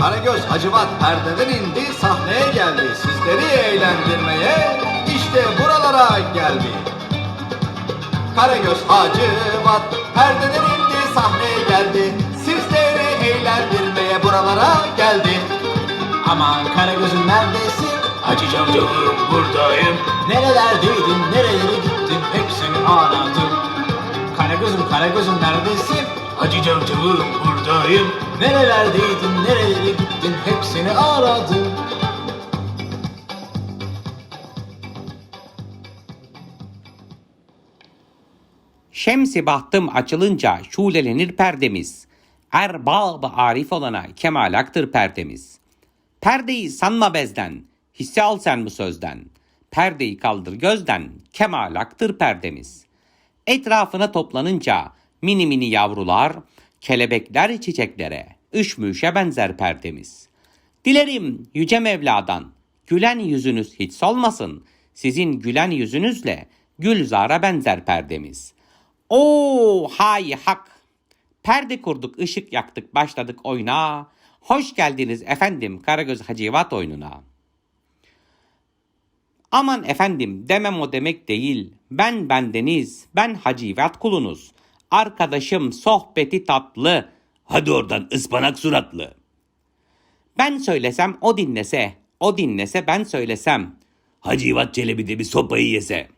Karagöz Hacivat perdeden indi sahneye geldi sizleri eğlendirmeye işte buralara geldi. Karagöz Hacivat perdeden indi sahneye geldi sizleri eğlendirmeye buralara geldi. Aman Karagöz'üm neredesin? Açacağım canım buradayım. Nerelerdeydin, nerelere gittin hepsini aradım. Karagöz'üm Karagöz'üm neredesin? Açacağım canım buradayım. Nerelerdeydin, nerelere gittin hepsini aradım. Şemsi bahtım açılınca şulelenir perdemiz. Erbab-ı arif olana kemalaktır perdemiz. Perdeyi sanma bezden, hisse al sen bu sözden. Perdeyi kaldır gözden, kemalaktır perdemiz. Etrafına toplanınca mini mini yavrular, kelebekler çiçeklere, üşmüşe benzer perdemiz. Dilerim yüce Mevla'dan, gülen yüzünüz hiç solmasın, sizin gülen yüzünüzle Gülzar'a benzer perdemiz. Oo hay hak! Perde kurduk, ışık yaktık, başladık oyuna. Hoş geldiniz efendim Karagöz Hacivat oyununa. Aman efendim demem o demek değil. Ben bendeniz, ben Hacivat kulunuz. Arkadaşım sohbeti tatlı. Hadi oradan ıspanak suratlı. Ben söylesem o dinlese, o dinlese ben söylesem. Hacivat Çelebi de bir sopayı yese.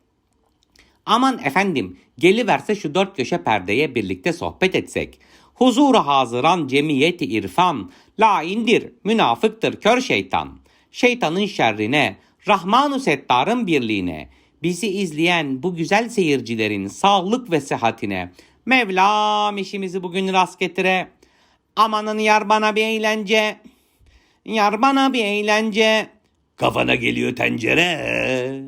Aman efendim geliverse şu dört köşe perdeye birlikte sohbet etsek. Huzuru hazıran cemiyeti irfan, laindir, münafıktır kör şeytan. Şeytanın şerrine, Rahmanu Settar'ın birliğine, bizi izleyen bu güzel seyircilerin sağlık ve sıhhatine, Mevlam işimizi bugün rast getire. Amanın yar bana bir eğlence, yar bana bir eğlence. Kafana geliyor tencere.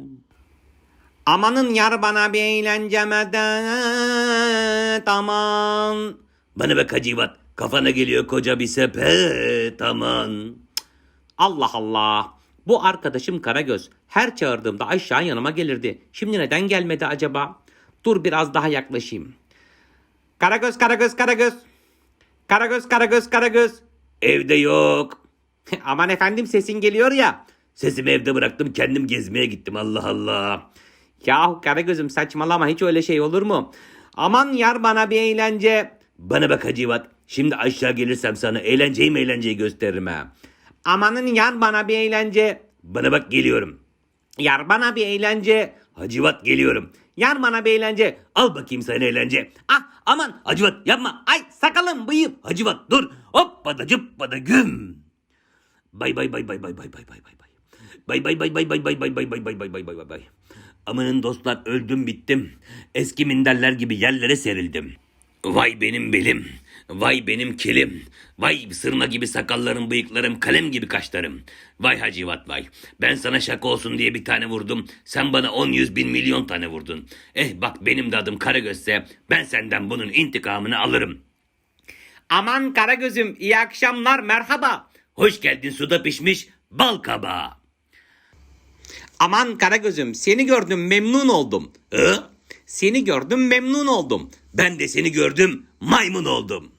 Amanın yar bana bir eğlence medet aman. Bana bak Hacivat. Kafana geliyor koca bir sepet aman. Allah Allah. Bu arkadaşım Karagöz her çağırdığımda aşağı yanıma gelirdi. Şimdi neden gelmedi acaba? Dur biraz daha yaklaşayım. Karagöz, Karagöz, Karagöz. Karagöz, Karagöz, Karagöz. Evde yok. Aman efendim sesin geliyor ya. Sesimi evde bıraktım kendim gezmeye gittim Allah Allah. Yahu Karagöz'üm saçmalama hiç öyle şey olur mu? Aman yar bana bir eğlence. Bana bak Hacivat. Şimdi aşağı gelirsem sana eğlenceyi eğlenceyi gösteririm ha. Amanın yar bana bir eğlence. Bana bak geliyorum. Yar bana bir eğlence. Hacivat geliyorum. Yar bana bir eğlence. Al bakayım sana eğlence. Ah aman Hacivat yapma. ay sakalım bıyığım. Hacivat dur. Hoppada cıppada güm. Bay bay bay bay bay bay bay bay bay bay. Bay bay bay bay bay bay bay bay bay bay bay bay bay bay bay. Amanın dostlar öldüm bittim. Eski minderler gibi yerlere serildim. Vay benim belim. Vay benim kelim. Vay sırma gibi sakallarım, bıyıklarım, kalem gibi kaşlarım. Vay Hacivat vay. Ben sana şaka olsun diye bir tane vurdum. Sen bana on yüz bin milyon tane vurdun. Eh bak benim de adım Karagöz'se ben senden bunun intikamını alırım. Aman Karagöz'üm iyi akşamlar merhaba. Hoş geldin suda pişmiş bal kabağı. Aman Karagöz'üm seni gördüm memnun oldum. Hı? Seni gördüm memnun oldum. Ben de seni gördüm maymun oldum.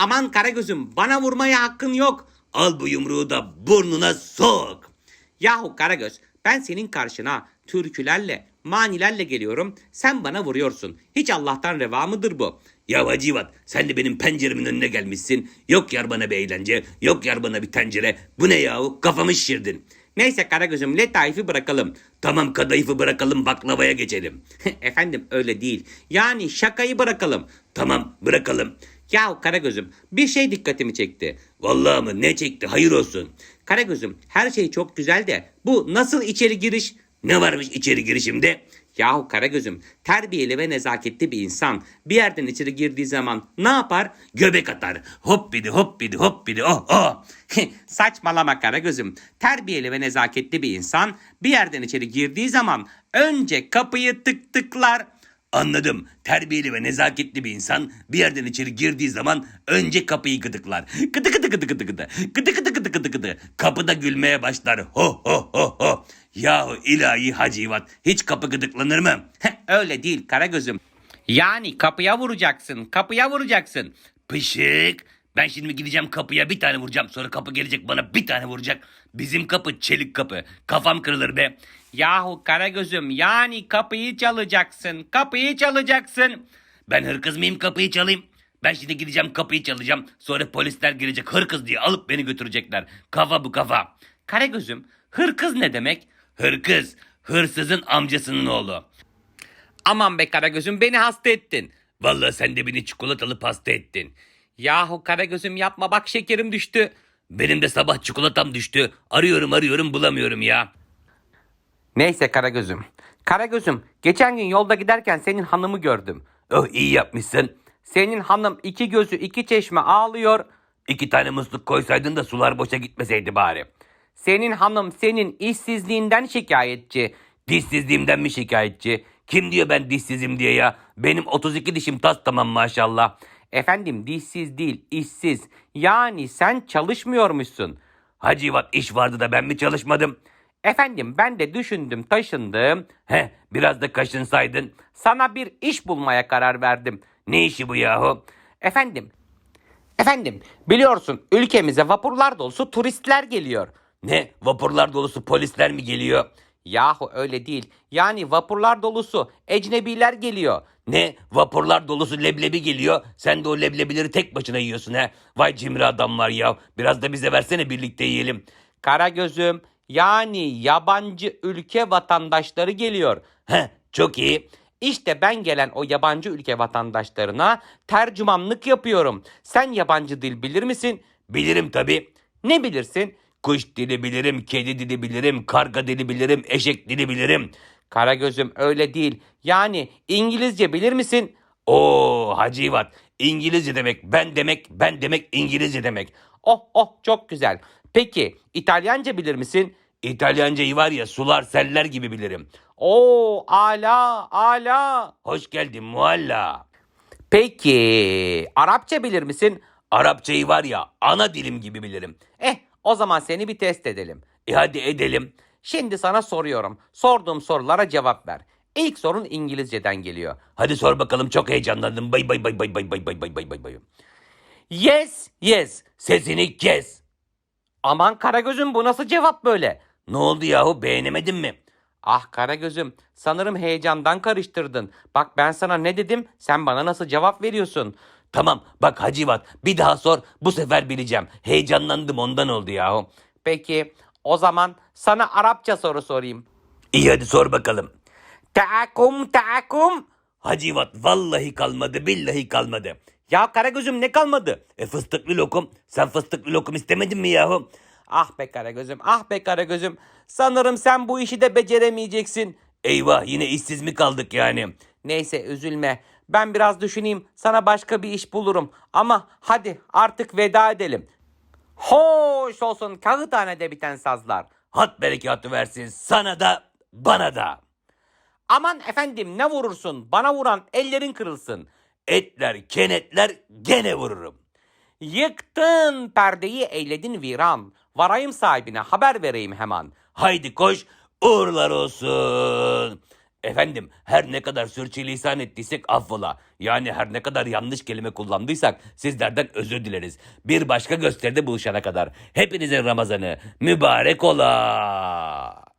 Aman Karagöz'üm bana vurmaya hakkın yok. Al bu yumruğu da burnuna sok. Yahu Karagöz ben senin karşına türkülerle, manilerle geliyorum. Sen bana vuruyorsun. Hiç Allah'tan reva mıdır bu? Ya Hacivat sen de benim penceremin önüne gelmişsin. Yok yar bana bir eğlence, yok yar bana bir tencere. Bu ne yahu kafamı şişirdin. Neyse Karagöz'üm letaifi bırakalım. Tamam kadayıfı bırakalım baklavaya geçelim. Efendim öyle değil. Yani şakayı bırakalım. Tamam bırakalım. Yahu Karagöz'üm bir şey dikkatimi çekti. Vallahi mı ne çekti hayır olsun. Karagöz'üm her şey çok güzel de bu nasıl içeri giriş? Ne varmış içeri girişimde? Yahu Karagöz'üm terbiyeli ve nezaketli bir insan bir yerden içeri girdiği zaman ne yapar? Göbek atar. Hop bidi hop bidi hop bidi oh oh. Saçmalama Karagöz'üm. Terbiyeli ve nezaketli bir insan bir yerden içeri girdiği zaman önce kapıyı tık tıklar. Anladım. Terbiyeli ve nezaketli bir insan bir yerden içeri girdiği zaman önce kapıyı gıdıklar. Gıdı gıdı gıdı gıdı gıdı. Gıdı gıdı gıdı gıdı gıdı. Kapıda gülmeye başlar. Ho ho ho ho. Yahu ilahi hacivat. Hiç kapı gıdıklanır mı? Öyle değil Karagöz'üm. Yani kapıya vuracaksın, kapıya vuracaksın. Pışık. Ben şimdi gideceğim kapıya bir tane vuracağım. Sonra kapı gelecek bana bir tane vuracak. Bizim kapı çelik kapı. Kafam kırılır be. Yahu Karagöz'üm yani kapıyı çalacaksın. Kapıyı çalacaksın. Ben hırkız mıyım kapıyı çalayım? Ben şimdi gideceğim kapıyı çalacağım. Sonra polisler gelecek hırkız diye alıp beni götürecekler. Kafa bu kafa. Karagöz'üm hırkız ne demek? Hırkız. Hırsızın amcasının oğlu. Aman be Karagöz'üm beni hasta ettin. Vallahi sen de beni çikolatalı pasta ettin. Yahu Karagöz'üm yapma bak şekerim düştü. Benim de sabah çikolatam düştü. Arıyorum arıyorum bulamıyorum ya. Neyse Karagöz'üm. Karagöz'üm geçen gün yolda giderken senin hanımı gördüm. Oh iyi yapmışsın. Senin hanım iki gözü iki çeşme ağlıyor. İki tane musluk koysaydın da sular boşa gitmeseydi bari. Senin hanım senin işsizliğinden şikayetçi. Dişsizliğimden mi şikayetçi? Kim diyor ben dişsizim diye ya? Benim 32 dişim tas tamam maşallah. Efendim dişsiz değil işsiz. Yani sen çalışmıyormuşsun. Hacivat iş vardı da ben mi çalışmadım? Efendim ben de düşündüm taşındım. He biraz da kaşınsaydın. Sana bir iş bulmaya karar verdim. Ne işi bu yahu? Efendim. Efendim biliyorsun ülkemize vapurlar dolusu turistler geliyor. Ne vapurlar dolusu polisler mi geliyor? Yahu öyle değil. Yani vapurlar dolusu ecnebiler geliyor. Ne vapurlar dolusu leblebi geliyor. Sen de o leblebileri tek başına yiyorsun he. Vay cimri adamlar ya. Biraz da bize versene birlikte yiyelim. Karagözüm yani yabancı ülke vatandaşları geliyor. He çok iyi. İşte ben gelen o yabancı ülke vatandaşlarına tercümanlık yapıyorum. Sen yabancı dil bilir misin? Bilirim tabii. Ne bilirsin? Kuş dili bilirim, kedi dili bilirim, karga dili bilirim, eşek dili bilirim. Karagözüm öyle değil. Yani İngilizce bilir misin? Oo Hacivat. İngilizce demek, ben demek, ben demek İngilizce demek. Oh oh çok güzel. Peki İtalyanca bilir misin? İtalyancayı var ya sular seller gibi bilirim. Oo ala ala. Hoş geldin mualla. Peki Arapça bilir misin? Arapçayı var ya ana dilim gibi bilirim. Eh o zaman seni bir test edelim. E hadi edelim. Şimdi sana soruyorum. Sorduğum sorulara cevap ver. İlk sorun İngilizceden geliyor. Hadi sor bakalım çok heyecanlandım. Bay bay bay bay bay bay bay bay bay bay bay. Yes, yes. Sesini kes. Aman Karagöz'üm bu nasıl cevap böyle? Ne oldu yahu beğenemedin mi? Ah Karagöz'üm sanırım heyecandan karıştırdın. Bak ben sana ne dedim sen bana nasıl cevap veriyorsun? Tamam bak Hacivat bir daha sor bu sefer bileceğim. Heyecanlandım ondan oldu yahu. Peki o zaman sana Arapça soru sorayım. İyi hadi sor bakalım. Taakum taakum. Hacivat vallahi kalmadı billahi kalmadı. Ya Karagöz'üm ne kalmadı? E fıstıklı lokum sen fıstıklı lokum istemedin mi yahu? Ah be Karagöz'üm ah be Karagöz'üm. Sanırım sen bu işi de beceremeyeceksin. Eyvah yine işsiz mi kaldık yani? Neyse üzülme. Ben biraz düşüneyim. Sana başka bir iş bulurum. Ama hadi artık veda edelim. Hoş olsun kağıthanede biten sazlar. Hat berekatı versin sana da bana da. Aman efendim ne vurursun? Bana vuran ellerin kırılsın. Etler kenetler gene vururum. Yıktın perdeyi eyledin viran. Varayım sahibine haber vereyim hemen. Haydi koş uğurlar olsun. Efendim her ne kadar sürçülisan ettiysek affola. Yani her ne kadar yanlış kelime kullandıysak sizlerden özür dileriz. Bir başka gösteride buluşana kadar hepinizin Ramazanı mübarek ola.